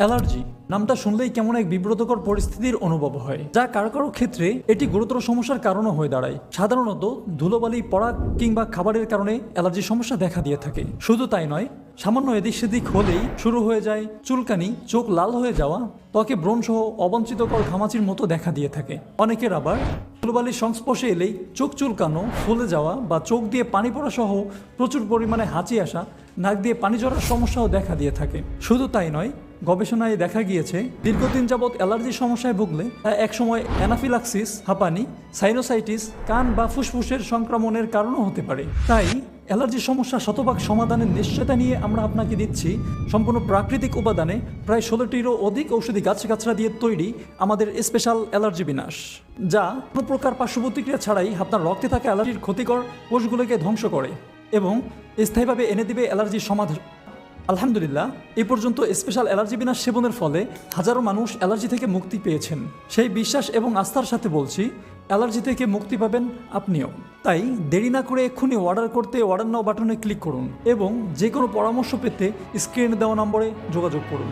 Allergy নামটা শুনলেই কেমন এক বিব্রতকর পরিস্থিতির অনুভব হয়, যা কারও কারও ক্ষেত্রে এটি গুরুতর সমস্যার কারণও হয়ে দাঁড়ায়। সাধারণত ধুলোবালি পড়া কিংবা খাবারের কারণে অ্যালার্জি সমস্যা দেখা দিয়ে থাকে। শুধু তাই নয় সামান্য এদিক সেদিক হলেই শুরু হয়ে যায় চুলকানি, চোখ লাল হয়ে যাওয়া, ত্বকে ব্রণ সহ অবঞ্চিতকর ঘামাচির মতো দেখা দিয়ে থাকে। অনেকের আবার ধুলোবালির সংস্পর্শে এলেই চোখ চুলকানো, ফুলে যাওয়া বা চোখ দিয়ে পানি পড়া সহ প্রচুর পরিমাণে হাঁচি আসা, নাক দিয়ে পানি জড়ার সমস্যাও দেখা দিয়ে থাকে। শুধু তাই নয়, গবেষণায় দেখা গিয়েছে, দীর্ঘদিন যাবৎ অ্যালার্জির সমস্যায় ভুগলে তা একসময় অ্যানাফিলাক্সিস, হাঁপানি, সাইনোসাইটিস, কান বা ফুসফুসের সংক্রমণের কারণও হতে পারে। তাই অ্যালার্জির সমস্যা শতভাগ সমাধানের নিশ্চয়তা নিয়ে আমরা আপনাকে দিচ্ছি। সম্পূর্ণ প্রাকৃতিক উপাদানে প্রায় ষোলোটিরও অধিক ঔষধি গাছগাছরা দিয়ে তৈরি আমাদের স্পেশাল অ্যালার্জি বিনাশ, যা কোনো প্রকার পার্শ্ব প্রতিক্রিয়া ছাড়াই আপনার রক্তে থাকা অ্যালার্জির ক্ষতিকর কোষগুলোকে ধ্বংস করে এবং স্থায়ীভাবে এনে দিবে অ্যালার্জির সমাধান আলহামদুলিল্লাহ, এ পর্যন্ত স্পেশাল অ্যালার্জি বিনাশ সেবনের ফলে হাজারো মানুষ অ্যালার্জি থেকে মুক্তি পেয়েছেন। সেই বিশ্বাস এবং আস্থার সাথে বলছি অ্যালার্জি থেকে মুক্তি পাবেন আপনিও। তাই দেরি না করে এক্ষুনি অর্ডার করতে অর্ডার নাও বাটনে ক্লিক করুন এবং যে কোনো পরামর্শ পেতে স্ক্রিনে দেওয়া নম্বরে যোগাযোগ করুন।